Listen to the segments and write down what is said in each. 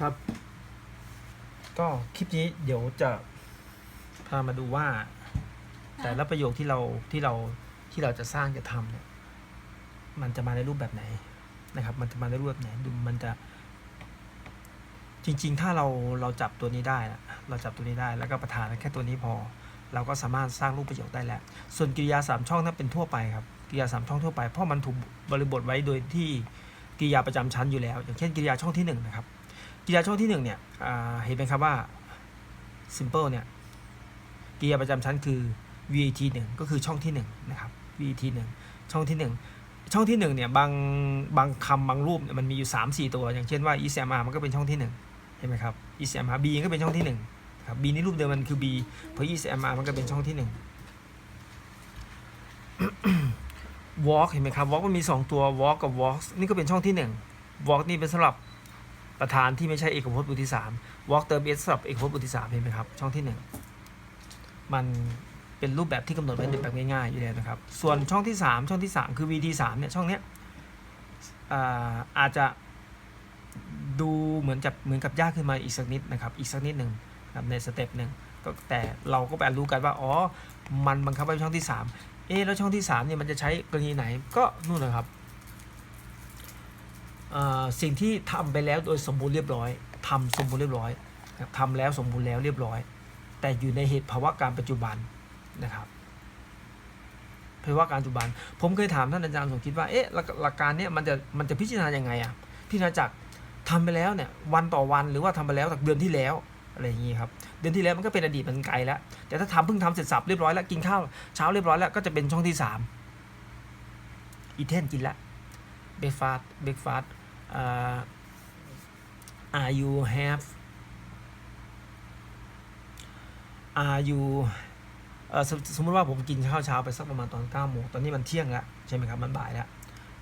ครับ ก็คลิปนี้เดี๋ยวจะพามาดูว่า แต่ละประโยคที่เราที่เราที่เราจะสร้างจะทำเนี่ยมันจะมาในรูปแบบไหนนะครับ มันจะมาในรูปแบบไหนดูมันจะ จริง ๆ ถ้าเราเราจับตัวนี้ได้นะเราจับตัวนี้ได้ แล้วก็ประธานแค่ตัวนี้พอ เราก็สามารถสร้างรูปประโยคได้แล้ว ส่วนกริยาสามช่องนั้นเป็นทั่วไปครับกริยาสามช่องทั่วไปเพราะมันถูกบริบทไว้โดยที่กริยาประจำชั้นอยู่แล้ว อย่างเช่นกริยาช่องที่หนึ่งนะครับ กริยาช่องที่หนึ่งเนี่ยเห็นไหมครับว่า simple เนี่ยกริยาประจำชั้นคือ VAT หนึ่งก็คือช่องที่หนึ่งนะครับ VAT หนึ่งช่องที่หนึ่งช่องที่หนึ่งเนี่ยบางบางคำบางรูปเนี่ยมันมีอยู่ 3 4 ตัว อย่างเช่นว่า ECMR มันก็เป็นช่องที่หนึ่งเห็นไหมครับ ECMR B ก็เป็นช่องที่หนึ่งครับ B นี่รูปเดิมมันคือ B เพราะ ECMR มันก็เป็นช่องที่หนึ่ง walk เห็นไหมครับ walk มันมี 2 ตัว walk กับ walk นี่ก็เป็นช่องที่ 1 walk นี่เป็นสำหรับ ประธานที่ไม่ใช่เอกภพบุตรที่3 walk เติม s สำหรับเอกภพบุตรที่3เห็นไหมครับ ช่องที่1มันเป็นรูปแบบที่กำหนดไว้แบบง่ายๆอยู่แล้วนะครับ ส่วนช่องที่ 3 ช่องที่ 3 คือ vt 3เนี่ยช่องเนี้ยอาอาจจะดูเหมือนกับเหมือนกับยากขึ้นมาอีกสักนิดนะครับ อีกสักนิดหนึ่งในสเต็ปหนึ่งก็แต่เราก็ไปรู้กันว่า อ๋อ มันบังคับไว้ช่องที่ 3 เอ๊แล้วช่องที่3เนี่ยมันจะใช้กรณีไหนก็นู่นนะครับ สิ่งที่ทำไปแล้วโดยสมบูรณ์เรียบร้อยทำสมบูรณ์เรียบร้อยนะครับทำแล้วสมบูรณ์แล้วเรียบร้อย แต่อยู่ในเหตุภาวะการปัจจุบันนะครับภาวะการปัจจุบัน ผมเคยถามท่านอาจารย์สมคิดว่าเอ๊ะหลักการเนี่ยมันจะมันจะพิจารณายังไงอะพิจารณาจากทำไปแล้วเนี่ยวันต่อวันหรือว่าทำไปแล้วจากเดือนที่แล้วอะไรอย่างงี้ครับเดือนที่แล้วมันก็เป็นอดีตมันไกลแล้ว แต่ถ้าทำเพิ่งทำเสร็จสับเรียบร้อยแล้วกินข้าวเช้าเรียบร้อยแล้วก็จะเป็นช่องที่สามอีเทนกินละเบรกฟาสเบรกฟาส อ่า are you have are you เออสมสมมติว่าผมกินข้าวเช้าไปสักประมาณตอน9โมงตอนนี้มันเที่ยงแล้วใช่ไหมครับมันบ่ายแล้ว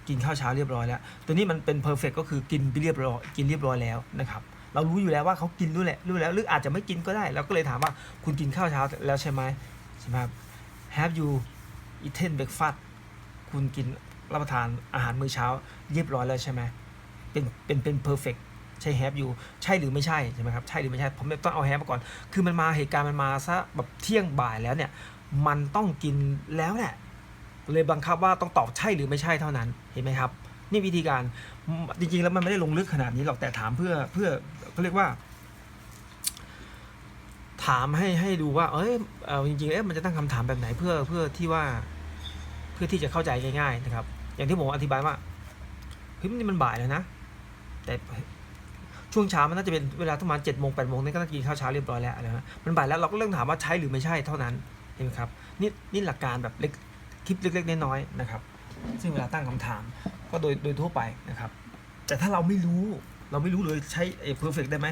กินข้าวเช้าเรียบร้อยแล้ว ตัวนี้มันเป็นเพอร์เฟกก็คือกินไปเรียบร้อยกินเรียบร้อยแล้วนะครับเรารู้อยู่แล้วว่าเขากินรู้แหละรู้แล้วหรืออาจจะไม่กินก็ได้เราก็เลยถามว่าคุณกินข้าวเช้าแล้วใช่ไหมใช่ไหมครับ Have you eaten breakfast คุณกินรับประทานอาหารมื้อเช้าเรียบร้อยแล้วใช่ไหม เป็นเป็นเป็น perfect ใช่ have you ใช่หรือไม่ใช่ใช่ไหมครับใช่หรือไม่ใช่ผมต้องเอา have มาก่อน คือมันมาเหตุการณ์มันมาซะแบบเที่ยงบ่ายแล้วเนี่ยมันต้องกินแล้วแหละเลยบังคับว่าต้องตอบใช่หรือไม่ใช่เท่านั้นเห็นไหมครับ นี่วิธีการจริงๆแล้วมันไม่ได้ลงลึกขนาดนี้หรอกแต่ถามเพื่อเพื่อเขาเรียกว่า ถามให้ให้ดูว่า เอ้ยเออจริงๆเอ๊ะมันจะตั้งคำถามแบบไหนเพื่อเพื่อที่ว่า เพื่อที่จะเข้าใจง่าย ๆ นะครับ อย่างที่ผมอธิบายว่าเฮ้ยนี่มันบ่ายแล้วนะ แต่ช่วงเช้ามันน่าจะเป็นเวลาประมาณเจ็ดโมงแปดโมงนี่ก็น่าจะกินข้าวเช้าเรียบร้อยแล้วนะฮะมันบ่ายแล้วเราก็เริ่มถามว่าใช่หรือไม่ใช่เท่านั้นเห็นไหมครับนี่นี่หลักการแบบเล็กคลิปเล็กๆน้อยๆนะครับ ซึ่งเวลาตั้งคำถามก็โดยโดยทั่วไปนะครับ แต่ถ้าเราไม่รู้เราไม่รู้เลยใช้เอ perfect ได้ไหม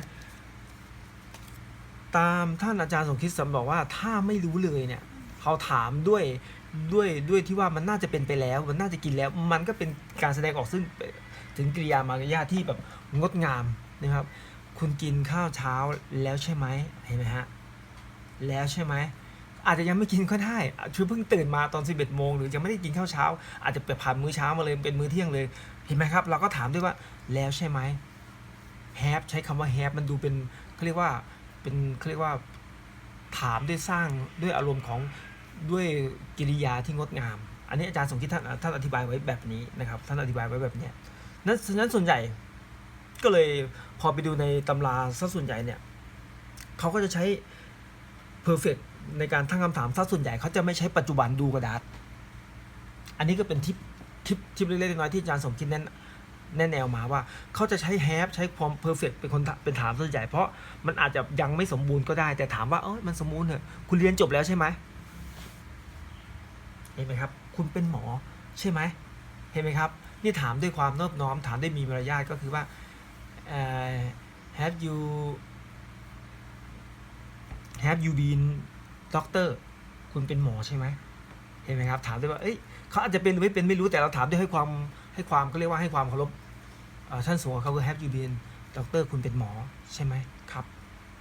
ตามท่านอาจารย์สมคิดสมบอกว่าถ้าไม่รู้เลยเนี่ยเขาถามด้วย ด้วยด้วยที่ว่ามันน่าจะเป็นไปแล้ว มันน่าจะกินแล้ว มันก็เป็นการแสดงออกซึ่งถึงกริยามารยาทที่แบบงดงามนะครับ คุณกินข้าวเช้าแล้วใช่ไหมเห็นไหมฮะแล้วใช่ไหมอาจจะยังไม่กินก็ได้คือเพิ่งตื่นมาตอน 11โมงหรือยังไม่ได้กินข้าวเช้า อาจจะไปผ่านมื้อเช้ามาเลยเป็นมื้อเที่ยงเลย เห็นไหมครับ เราก็ถามด้วยว่าแล้วใช่ไหม have ใช้คำว่า have มันดูเป็นเขาเรียกว่าเป็นเขาเรียกว่าถามด้วยสร้างด้วยอารมณ์ของ ด้วยกิริยาที่งดงาม อันนี้อาจารย์สมคิดท่านท่านอธิบายไว้แบบนี้นะครับ ท่านอธิบายไว้แบบเนี้ยนั้นนั้นส่วนใหญ่ก็เลยพอไปดูในตำราซะส่วนใหญ่เนี่ยเขาก็จะใช้ perfect ในการตั้งคำถามซะส่วนใหญ่เขาจะไม่ใช้ปัจจุบันดูกระดาษ อันนี้ก็เป็นทิปทิปทิปเล็กๆน้อยๆที่อาจารย์สมคิดแน่นแน่แนวมาว่าเขาจะใช้ have ใช้ความ perfect เป็นคนถเป็นถามส่วนใหญ่เพราะมันอาจจะยังไม่สมบูรณ์ก็ได้ แต่ถามว่าเออมันสมบูรณ์เหรอคุณเรียนจบแล้วใช่ไหม เห็นไหมครับ คุณเป็นหมอใช่ไหมเห็นไหมครับ นี่ถามด้วยความนอบน้อม ถามด้วยมีมารยาทก็คือว่าเอ่อ have you have you been doctor คุณเป็นหมอใช่ไหมเห็นไหมครับ ถามด้วยว่า เอ้ยเขาอาจจะเป็นหรือไม่เป็นไม่รู้แต่เราถามด้วยให้ความให้ความก็เรียกว่าให้ความเคารพท่านสูงเขาคือ have you been doctor คุณเป็นหมอใช่ไหมครับ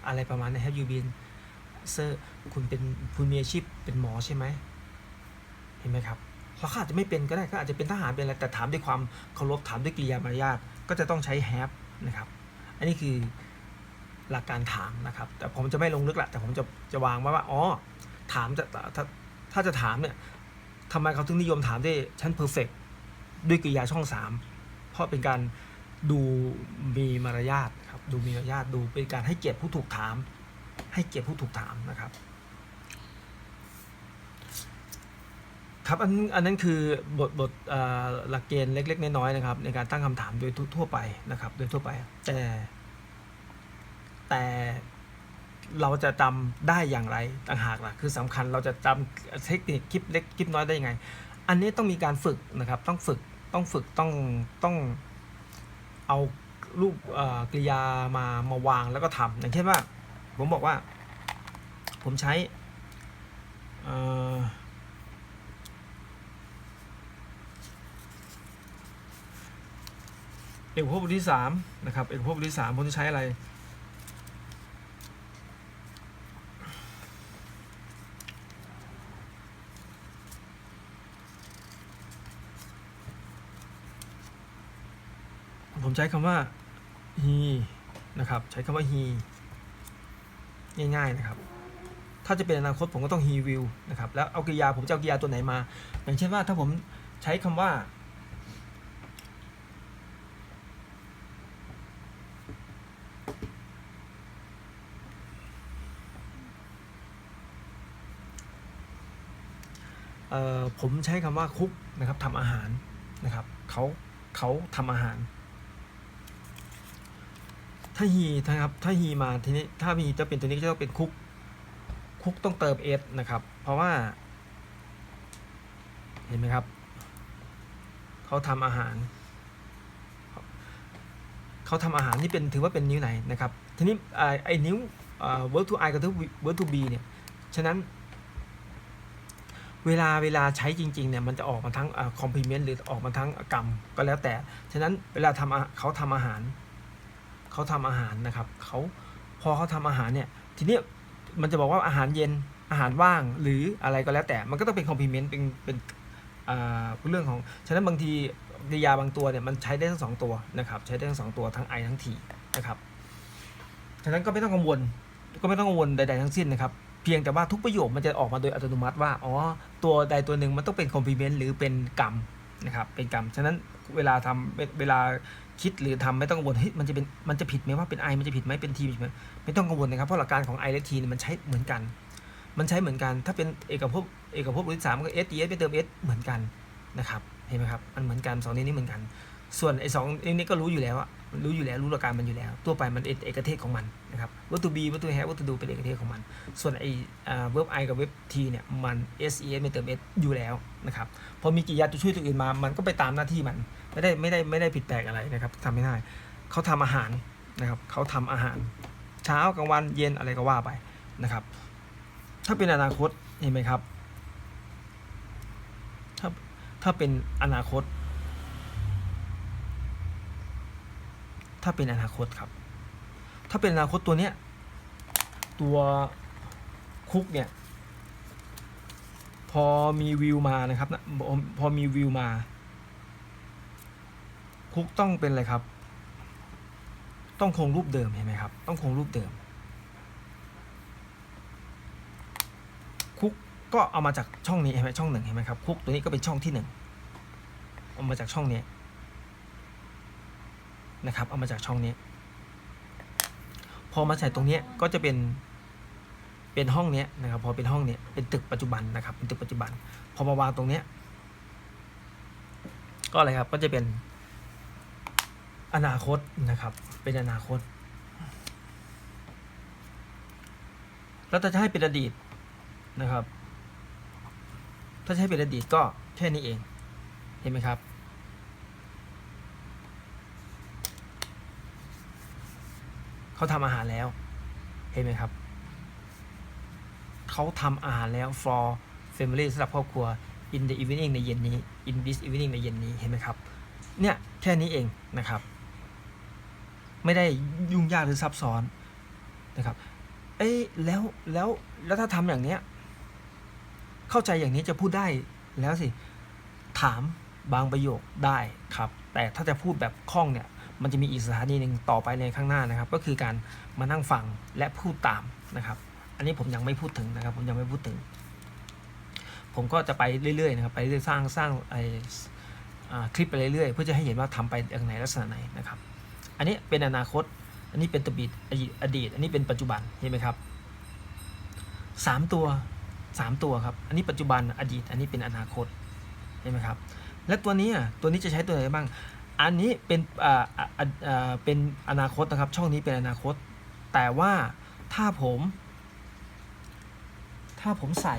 อะไรประมาณนั้ have you been sir คุณเป็นคุณมีอาชีพเป็นหมอใช่ไหม เห็นไหมครับเขาอาจจะไม่เป็นก็ได้ก็อาจจะเป็นทหารเป็นอะไรแต่ถามด้วยความเคารพถามด้วยกิริยามารยาทก็จะต้องใช้ have นะครับ อันนี้คือหลักการถามนะครับ แต่ผมจะไม่ลงลึกละแต่ผมจะจะวางไว้ว่าอ๋อถามจะถ้าถ้าจะถามเนี่ยทำไมเขาถึงนิยมถามด้วยชั้นเพอร์เฟกด้วยกริยาช่องสามเพราะเป็นการดูมีมารยาทครับดูมีมารยาทดูเป็นการให้เกียรติผู้ถูกถาม ให้เกียรติผู้ถูกถามนะครับ ครับอันอันนั้นคือบทบทหลักเกณฑ์เล็ก ๆ น้อยๆนะครับ ในการตั้งคำถามโดยทั่วไปนะครับ โดยทั่วไป แต่แต่เราจะจำได้อย่างไรต่างหากล่ะคือสำคัญเราจะจำเทคนิคคลิปเล็กคลิปน้อยได้ยังไง อันนี้ต้องมีการฝึกนะครับ ต้องฝึกต้องฝึกต้องต้องเอารูปกริยามามาวางแล้วก็ทำอย่างเช่นว่า ผมบอกว่า ผมใช้อ่อ เอกภพบทที่สามนะครับเอกภพบทที่สามผมจะใช้อะไร ผมใช้คำว่า he นะครับ ใช้คำว่า he ง่ายๆนะครับ ถ้าจะเป็นอนาคตผมก็ต้อง he will นะครับ แล้วเอากริยาผมจะเอากริยาตัวไหนมา อย่างเช่นว่าถ้าผมใช้คำว่า ผมใช้คำว่าคุกนะครับทำอาหารนะครับเขาเขาทำอาหาร ถ้าฮีนะครับถ้าฮีมาทีนี้ถ้ามีจะเป็นตัวนี้ก็จะต้องเป็นคุกคุกต้องเติมเอสนะครับ เพราะว่า เห็นไหมครับเขาทำอาหารเขาทำอาหารนี่เป็นถือว่าเป็นนิ้วไหนนะครับ ทีนี้ไอ้นิ้วอ่า verb to I กับ verb to be เนี่ย ฉะนั้น เวลาเวลาใช้จริงๆเนี่ยมันจะออกมาทั้งคอมพลีเมนต์หรือออกมาทั้งกรรมก็แล้วแต่ ฉะนั้นเวลาทำเขาทำอาหาร เขาทำอาหารนะครับเขาพอเขาทำอาหารเนี่ยทีนี้มันจะบอกว่าอาหารเย็นอาหารว่างหรืออะไรก็แล้วแต่มันก็ต้องเป็นคอมพลีเมนต์เป็นเป็นเรื่องของฉะนั้นบางทีกริยาบางตัวเนี่ยมันใช้ได้ทั้งสองตัวนะครับใช้ได้ทั้งสองตัวทั้งไอทั้งทีนะครับฉะนั้นก็ไม่ต้องกังวลก็ไม่ต้องกังวลใดๆทั้งสิ้นนะครับ เพียงแต่ว่าทุกประโยคมันจะออกมาโดยอัตโนมัติว่าอ๋อตัวใดตัวหนึ่งมันต้องเป็นคอมพลีเมนต์หรือเป็นกรรมนะครับเป็นกรรมฉะนั้นเวลาทำเวเวลาคิดหรือทำไม่ต้องกังวลเฮ้ยมันจะเป็นมันจะผิดไหมว่าเป็นไอมันจะผิดไหมเป็นทีผิดไหมไม่ต้องกังวลนะครับเพราะหลักการของไอและทีเนี่ยมันใช้เหมือนกัน มันใช้เหมือนกันถ้าเป็นเอกภพเอกภพบทที่สามก็เอสเอสไปเติมเอสเหมือนกันนะครับเห็นไหมครับมันเหมือนกันสองนี้นี่เหมือนกัน ส่วนไอ้สองนี้ก็รู้อยู่แล้วอะรู้อยู่แล้วรู้หลักการมันอยู่แล้ว ตัวไปมันเอกเอกเทศของมันนะครับวัตถุ B วัตถุ have วัตถุ do เป็นเอกเทศของมัน ส่วนไอ้อ่า verb I กับ verb T เนี่ยมัน S E S ไม่เติม S อยู่แล้วนะครับพอมีกริยาตัวช่วยตัวอื่นมา มันก็ไปตามหน้าที่มัน ไม่ได้ไม่ได้ไม่ได้ผิดแปลกอะไรนะครับทำไม่ได้เขาทำอาหารนะครับเขาทำอาหาร เช้ากลางวันเย็นอะไรก็ว่าไปนะครับ ถ้าเป็นอนาคตเห็นไหมครับถ้าถ้าเป็นอนาคต ถ้าเป็นอนาคตครับ ถ้าเป็นอนาคตตัวเนี้ย ตัวคุกเนี่ย พอมีวิวมานะครับนะพอพอมีวิวมา คุกต้องเป็นอะไรครับ ต้องคงรูปเดิมเห็นไหมครับ ต้องคงรูปเดิม คุกก็เอามาจากช่องนี้เห็นไหมช่องหนึ่งเห็นไหมครับ คุกตัวนี้ก็เป็นช่องที่หนึ่งเอามาจากช่องนี้ นะครับ เอามาจากช่องนี้ พอมาใส่ตรงนี้ก็จะเป็นเป็นห้องเนี้ยนะครับ พอเป็นห้องเนี้ยเป็นตึกปัจจุบันนะครับ เป็นตึกปัจจุบัน พอมาวางตรงเนี้ยก็อะไรครับก็จะเป็นอนาคตนะครับ เป็นอนาคต แล้วถ้าจะให้เป็นอดีตนะครับ ถ้าจะให้เป็นอดีตก็แค่นี้เอง เห็นไหมครับ เขาทำอาหารแล้ว เห็นไหมครับ เขาทำอาหารแล้ว for family สำหรับครอบครัว in the evening ในเย็นนี้ in this evening ในเย็นนี้เห็นไหมครับ เนี่ยแค่นี้เองนะครับ ไม่ได้ยุ่งยากหรือซับซ้อนนะครับ เอ้ยแล้วแล้วแล้วถ้าทำอย่างเนี้ย เข้าใจอย่างนี้จะพูดได้แล้วสิ ถามบางประโยคได้ครับ แต่ถ้าจะพูดแบบคล่องเนี่ย มันจะมีอีกสถานีหนึ่งต่อไปในข้างหน้านะครับ ก็คือการมานั่งฟังและพูดตามนะครับ อันนี้ผมยังไม่พูดถึงนะครับ ผมยังไม่พูดถึง ผมก็จะไปเรื่อยๆนะครับ ไปเรื่อยๆสร้างสร้างไอคลิปไปเรื่อยๆ เพื่อจะให้เห็นว่าทำไปอย่างไหนลักษณะไหนนะครับ อันนี้เป็นอนาคต อันนี้เป็นตบีดอดีต อันนี้เป็นปัจจุบันเห็นไหมครับสามตัวสามตัวครับ อันนี้ปัจจุบันอดีต อันนี้เป็นอนาคตเห็นไหมครับ และตัวนี้อะตัวนี้จะใช้ตัวไหนบ้าง อันนี้เป็นอ่าอ่าเป็นอนาคตนะครับ ช่องนี้เป็นอนาคต แต่ว่าถ้าผม ถ้าผมใส่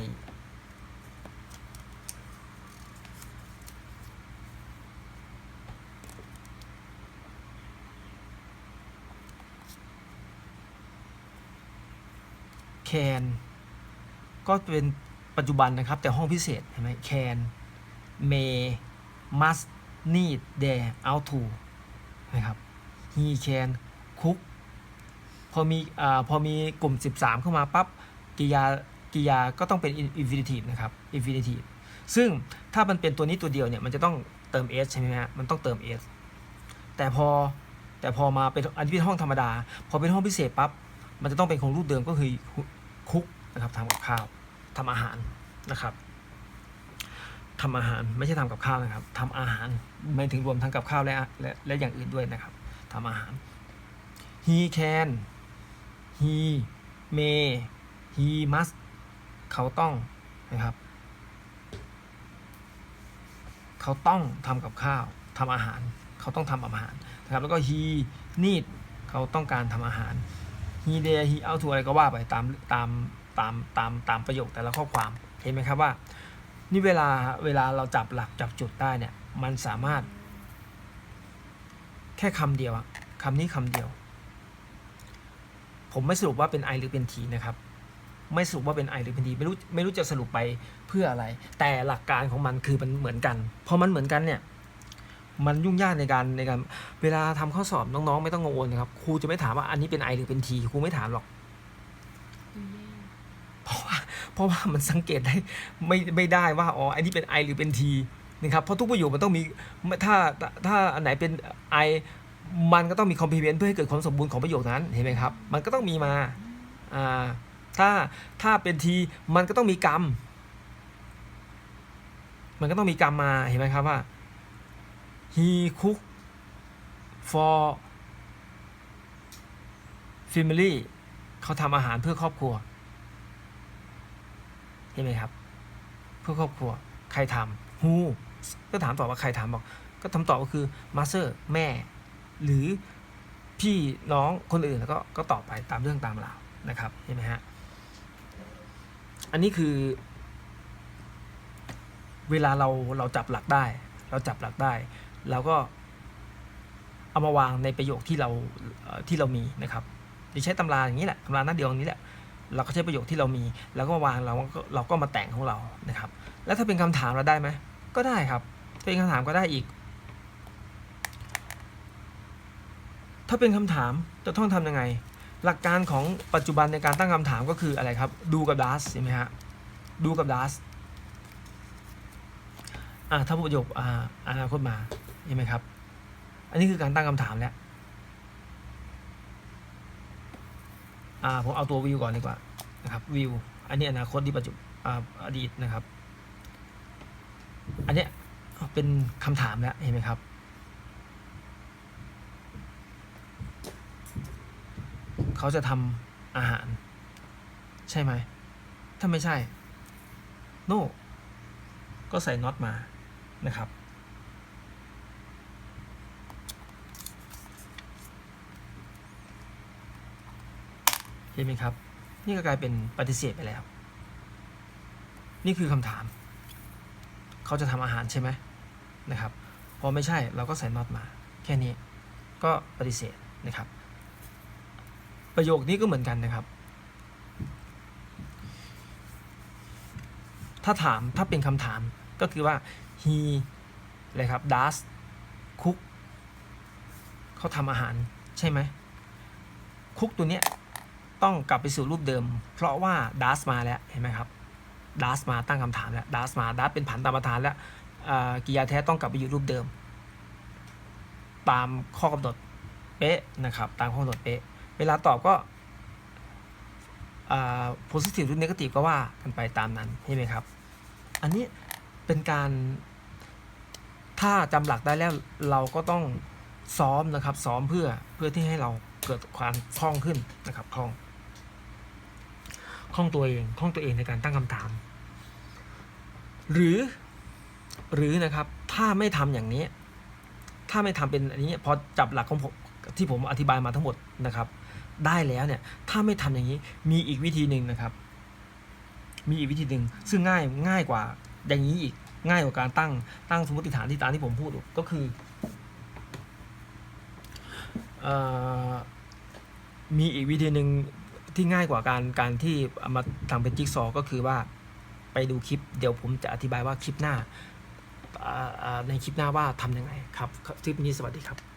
แคนก็เป็นปัจจุบันนะครับ แต่ห้องพิเศษเห็นไหมแคนเม must need there out to นะครับ he can cook พอมีอ่าพอมีกลุ่ม 13 เข้ามาปั๊บกิยากิยาก็ต้องเป็น infinitive นะครับ infinitive ซึ่งถ้ามันเป็นตัวนี้ตัวเดียวเนี่ย มันจะต้องเติม s ใช่ไหมฮะ มันต้องเติม s แต่พอแต่พอมาเป็นอันนี้เป็นห้องธรรมดา พอเป็นห้องพิเศษปั๊บมันจะต้องเป็นคงรูปเดิมก็คือคุกนะครับทำกับข้าวทำอาหารนะครับ ทำอาหารไม่ใช่ทำกับข้าวนะครับทำอาหารไม่ถึงรวมทั้งกับข้าวและและและอย่างอื่นด้วยนะครับทำอาหาร he can he may he must เขาต้องนะครับ เขาต้องทำกับข้าวทำอาหาร เขาต้องทำอาหารนะครับ แล้วก็ he need เขาต้องการทำอาหาร he there he out to อะไรก็ว่าไปตามตามตามตามตามประโยคแต่ละข้อความเห็นไหมครับว่า นี่เวลาเวลาเราจับหลักจับจุดได้เนี่ย มันสามารถ แค่คำเดียวอะคำนี้คำเดียว ผมไม่สรุปว่าเป็น I หรือเป็น T นะครับ ไม่สรุปว่าเป็น I หรือเป็น T ไม่รู้ไม่รู้จะสรุปไปเพื่ออะไร แต่หลักการของมันคือมันเหมือนกันพอมันเหมือนกันเนี่ยมันยุ่งยากในการในการเวลาทำข้อสอบน้องๆ ไม่ต้องกังวลนะครับครูจะไม่ถามว่าอันนี้เป็น I หรือเป็น T ครูไม่ถามหรอก เพราะว่า เพราะว่ามันสังเกตได้ไม่ไม่ได้ว่าอ๋ออันนี้เป็น I หรือเป็น T นะครับเพราะทุกประโยคมันต้องมีถ้าถ้าอันไหนเป็น I มันก็ต้องมี complement เพื่อให้เกิดความสมบูรณ์ของประโยคนั้นเห็นไหมครับ มันก็ต้องมีมาอ่าถ้าถ้าเป็น T มันก็ต้องมีกรรม มันก็ต้องมีกรรมมาเห็นไหมครับว่า he cook for family เขาทำอาหารเพื่อครอบครัว เห็นไหมครับ เพื่อครอบครัวใครทำ who ก็ถามตอบว่าใครทำบอก ก็คำตอบก็คือ master แม่ หรือพี่น้องคนอื่นแล้วก็ก็ตอบไปตามเรื่องตามราวนะครับเห็นไหมฮะอันนี้คือ เวลาเราเราจับหลักได้ เราจับหลักได้เราก็เอามาวางในประโยคที่เราที่เรามีนะครับจะใช้ตำราอย่างนี้แหละตำราหน้าเดียวนี้แหละ เราก็ใช้ประโยคที่เรามีแล้วก็มาวางเราก็เราก็มาแต่งของเรานะครับ แล้วถ้าเป็นคำถามเราได้ไหมก็ได้ครับถ้าเป็นคำถามก็ได้อีก ถ้าเป็นคำถามจะต้องทำยังไง หลักการของปัจจุบันในการตั้งคำถามก็คืออะไรครับ ดูกับ does ใช่ไหมฮะดูกับ does อ่าถ้าประโยคอ่าอนาคตมาใช่ไหมครับ อันนี้คือการตั้งคำถามแล้ว อ่าผมเอาตัววิวก่อนดีกว่านะครับวิวอันนี้อนาคตที่ปัจจุอ่าอดีตนะครับ อันเนี้ยเป็นคำถามแล้วเห็นไหมครับเขาจะทำอาหาร ใช่ไหมถ้าไม่ใช่ no ก็ใส่ not มานะครับ เห็นไหมครับ นี่ก็กลายเป็นปฏิเสธไปแล้ว นี่คือคำถาม เขาจะทำอาหารใช่ไหมนะครับ พอไม่ใช่เราก็ใส่ not มา แค่นี้ก็ปฏิเสธนะครับ ประโยคนี้ก็เหมือนกันนะครับ ถ้าถามถ้าเป็นคำถามก็คือว่า he อะไรครับ does cook เขาทำอาหารใช่ไหม cook ตัวเนี้ย ต้องกลับไปสู่รูปเดิม เพราะว่า does มาแล้ว เห็นไหมครับ does มาตั้งคำถามแล้ว does มา does เป็นผันตามประธานแล้วกิยาแท้ต้องกลับไปอยู่รูปเดิม ตามข้อกำหนดเป๊ะนะครับ ตามข้อกำหนดเป๊ะ เวลาตอบก็ positive หรือ negative ก็ว่ากันไปตามนั้นใช่ไหมครับ อันนี้เป็นการถ้าจำหลักได้แล้วเราก็ต้องซ้อมนะครับ ซ้อมเพื่อเพื่อที่ให้เราเกิดความคล่องขึ้นนะครับคล่อง คล่องตัวเองคล่องตัวเองในการตั้งคำถาม หรือหรือนะครับถ้าไม่ทำอย่างนี้ ถ้าไม่ทำเป็นอันนี้พอจับหลักของผมที่ผมอธิบายมาทั้งหมดนะครับ ได้แล้วเนี่ยถ้าไม่ทำอย่างนี้มีอีกวิธีหนึ่งนะครับ มีอีกวิธีหนึ่งซึ่งง่ายง่ายกว่าอย่างนี้อีกง่ายกว่าการตั้งตั้งสมมติฐานที่ตามที่ผมพูดก็คือออมีอีกวิธีหนึ่ง ที่ง่ายกว่าการการที่เอามาทำเป็นจิ๊กซอว์ก็คือว่าไปดูคลิป เดี๋ยวผมจะอธิบายว่าคลิปหน้าอ่าอ่าในคลิปหน้าว่าทำยังไงครับคลิปนี้สวัสดีครับ